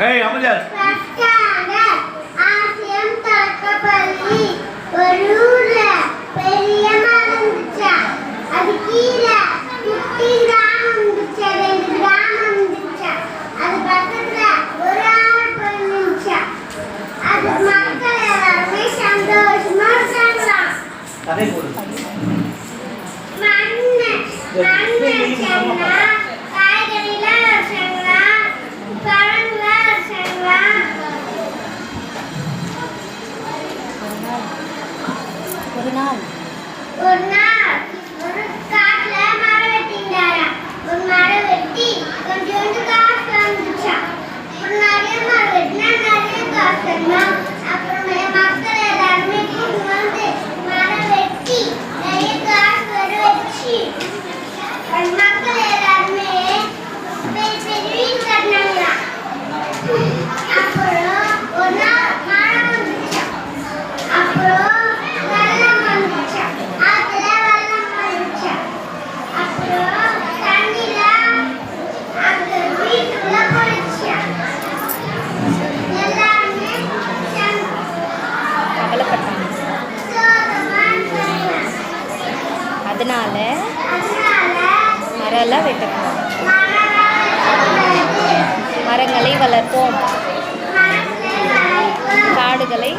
ஏய் அமஜார் கதை போடு. மண்ணு மண்ணு சென்னா காய்கறிலாம் சென்னா ஒரு நாள் அதனால மரம் எல்லாம் வெட்டணும் மரங்களை வளர்ப்போம். காடுகளை